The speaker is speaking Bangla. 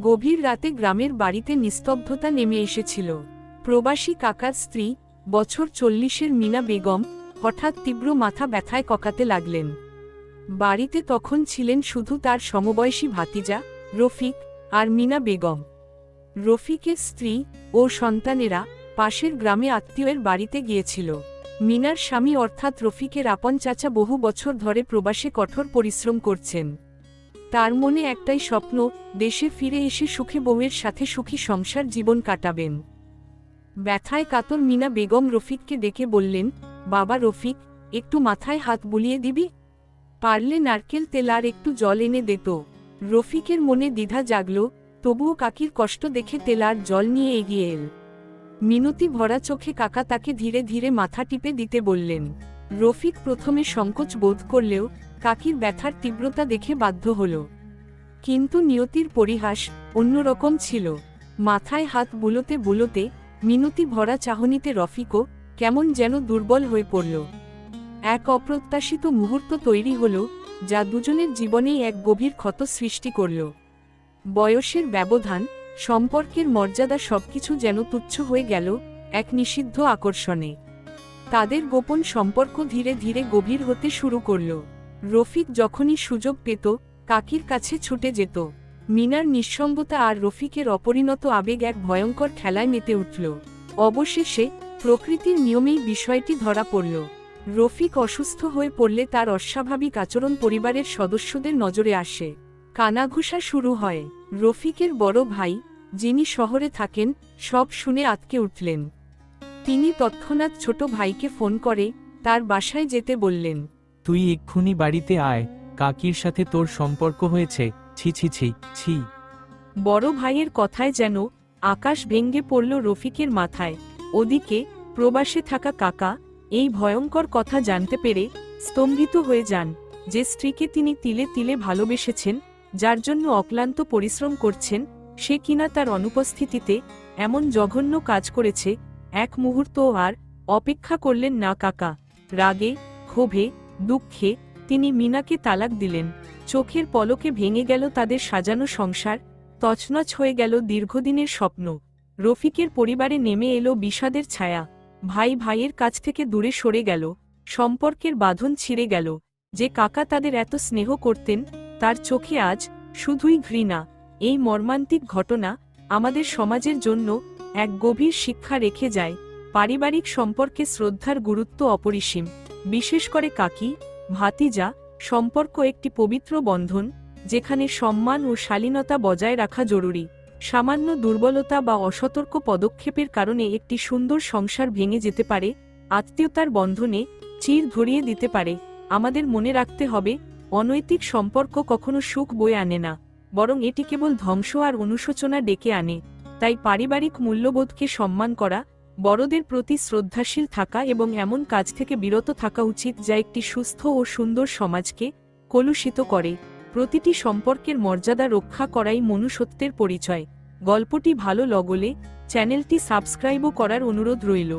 গভীর রাতে গ্রামের বাড়িতে নিস্তব্ধতা নেমে এসেছিল। প্রবাসী কাকার স্ত্রী, বছর চল্লিশের মিনা বেগম, হঠাৎ তীব্র মাথা ব্যথায় ককাতে লাগলেন। বাড়িতে তখন ছিলেন শুধু তার সমবয়সী ভাতিজা, রফিক, আর মিনা বেগম। রফিকের স্ত্রী ও সন্তানেরা পাশের গ্রামে আত্মীয়ের বাড়িতে গিয়েছিল। মিনার স্বামী অর্থাৎ রফিকের আপন চাচা বহু বছর ধরে প্রবাসে কঠোর পরিশ্রম করছেন। তার মনে একটাই স্বপ্ন, দেশে ফিরে এসে সুখে বউয়ের সাথে সুখী সংসার জীবন কাটাবেন। ব্যথায় কাতর মিনা বেগম রফিককে ডেকে বললেন, বাবা রফিক, একটু মাথায় হাত বুলিয়ে দিবি? পারলে নারকেল তেল আর একটু জল এনে দিত রফিকের মনে দ্বিধা জাগল, তবুও কাকির কষ্ট দেখে তেল আর জল নিয়ে এগিয়ে এল। মিনতি ভরা চোখে কাকা তাকে ধীরে ধীরে মাথা টিপে দিতে বললেন রফিক প্রথমে সংকোচ বোধ করলেও কাকির ব্যথার তীব্রতা দেখে বাধ্য হল। কিন্তু নিয়তির পরিহাস অন্যরকম ছিল। মাথায় হাত বুলোতে বুলোতে মিনতি ভরা চাহনিতে রফিকও কেমন যেন দুর্বল হয়ে পড়ল। এক অপ্রত্যাশিত মুহূর্ত তৈরি হল যা দুজনের জীবনেই এক গভীর ক্ষত সৃষ্টি করল। বয়সের ব্যবধান, সম্পর্কের মর্যাদা সবকিছু যেন তুচ্ছ হয়ে গেল এক নিষিদ্ধ আকর্ষণে। তাদের গোপন সম্পর্ক ধীরে ধীরে গভীর হতে শুরু করল। রফিক যখনই সুযোগ পেত, কাকির কাছে ছুটে যেত। মিনার নিঃসঙ্গতা আর রফিকের অপরিণত আবেগ এক ভয়ঙ্কর খেলায় মেতে উঠল। অবশেষে প্রকৃতির নিয়মেই বিষয়টি ধরা পড়ল। রফিক অসুস্থ হয়ে পড়লে তার অস্বাভাবিক আচরণ পরিবারের সদস্যদের নজরে আসে। কানাঘুষা শুরু হয়। রফিকের বড় ভাই, যিনি শহরে থাকেন, সব শুনে আতকে উঠলেন। তিনি তৎক্ষণাৎ ছোট ভাইকে ফোন করে তার বাসায় যেতে বললেন। তুই এক্ষুনি বাড়িতে আয় কাকির সাথে তোর সম্পর্ক হয়েছে ছি ছি ছি ছি। বড় ভাইয়ের কথায় যেন আকাশ ভেঙ্গে পড়ল রফিকের মাথায়। ওদিকে প্রবাসে থাকা কাকা এই ভয়ঙ্কর কথা জানতে পেরে স্তম্ভিত হয়ে যান যে স্ত্রীকে তিনি তিলে তিলে ভালোবেসেছেন যার জন্য অক্লান্ত পরিশ্রম করছেন সে কিনা তার অনুপস্থিতিতে এমন জঘন্য কাজ করেছে এক মুহূর্ত আর অপেক্ষা করলেন না কাকা। রাগে, ক্ষোভে, দুঃখে তিনি মিনাকে তালাক দিলেন। চোখের পলকে ভেঙে গেল তাদের সাজানো সংসার, তছনছ হয়ে গেল দীর্ঘদিনের স্বপ্ন। রফিকের পরিবারে নেমে এলো বিষাদের ছায়া। ভাই ভাইয়ের কাছ থেকে দূরে সরে গেল, সম্পর্কের বাঁধন ছিঁড়ে গেল। যে কাকা তাদের এত স্নেহ করতেন, তার চোখে আজ শুধুই ঘৃণা। এই মর্মান্তিক ঘটনা আমাদের সমাজের জন্য এক গভীর শিক্ষা রেখে যায়, পারিবারিক সম্পর্কে শ্রদ্ধার গুরুত্ব অপরিসীম। বিশেষ করে কাকি, ভাতিজা, সম্পর্ক একটি পবিত্র বন্ধন, যেখানে সম্মান ও শালীনতা বজায় রাখা জরুরি। সামান্য দুর্বলতা বা অসতর্ক পদক্ষেপের কারণে একটি সুন্দর সংসার ভেঙে যেতে পারে, আত্মীয়তার বন্ধনে চির ধরিয়ে দিতে পারে। আমাদের মনে রাখতে হবে, অনৈতিক সম্পর্ক কখনো সুখ বয়ে আনে না, বরং এটি কেবল ধ্বংস আর অনুশোচনা ডেকে আনে। তাই পারিবারিক মূল্যবোধকে সম্মান করা, বড়দের প্রতি শ্রদ্ধাশীল থাকা এবং এমন কাজ থেকে বিরত থাকা উচিত যা একটি সুস্থ ও সুন্দর সমাজকে কলুষিত করে। প্রতিটি সম্পর্কের মর্যাদা রক্ষা করাই মনুষ্যত্বের পরিচয়। গল্পটি ভালো লগলে চ্যানেলটি সাবস্ক্রাইবও করার অনুরোধ রইল।